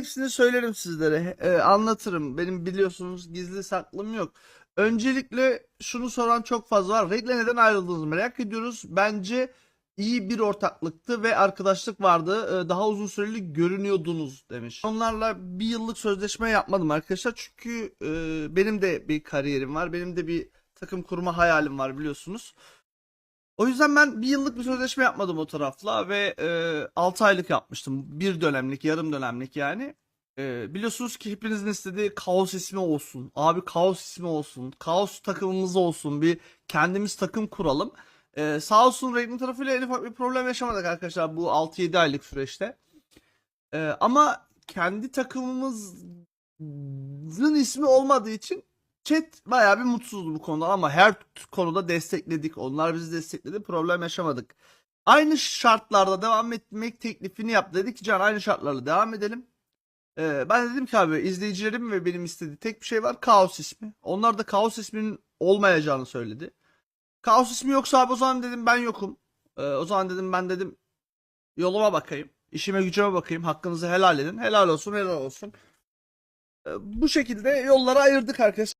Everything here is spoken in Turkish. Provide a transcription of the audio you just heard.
Hepsini söylerim sizlere. Ee, anlatırım. Benim biliyorsunuz gizli saklım yok. Öncelikle şunu soran çok fazla var. Regle neden ayrıldınız merak ediyoruz. Bence iyi bir ortaklıktı ve arkadaşlık vardı. Ee, daha uzun süreli görünüyordunuz demiş. Onlarla bir yıllık sözleşme yapmadım arkadaşlar. Çünkü e, benim de bir kariyerim var. Benim de bir takım kurma hayalim var biliyorsunuz. O yüzden ben bir yıllık bir sözleşme yapmadım o tarafla ve e, 6 aylık yapmıştım. Bir dönemlik, yarım dönemlik yani. E, biliyorsunuz ki hepinizin istediği kaos ismi olsun. Abi kaos ismi olsun. Kaos takımımız olsun. Bir kendimiz takım kuralım. E, sağ olsun Raven tarafıyla en ufak bir problem yaşamadık arkadaşlar bu 6-7 aylık süreçte. E, ama kendi takımımızın ismi olmadığı için Chat bayağı bir mutsuzdu bu konuda ama her konuda destekledik. Onlar bizi destekledi. Problem yaşamadık. Aynı şartlarda devam etmek teklifini yaptı. Dedik ki Can aynı şartlarla devam edelim. Ee, ben dedim ki abi izleyicilerim ve benim istediği tek bir şey var. Kaos ismi. Onlar da Kaos isminin olmayacağını söyledi. Kaos ismi yoksa abi o zaman dedim ben yokum. Ee, o zaman dedim ben dedim yoluma bakayım. işime gücüme bakayım. Hakkınızı helal edin. Helal olsun helal olsun. Ee, bu şekilde yolları ayırdık arkadaşlar.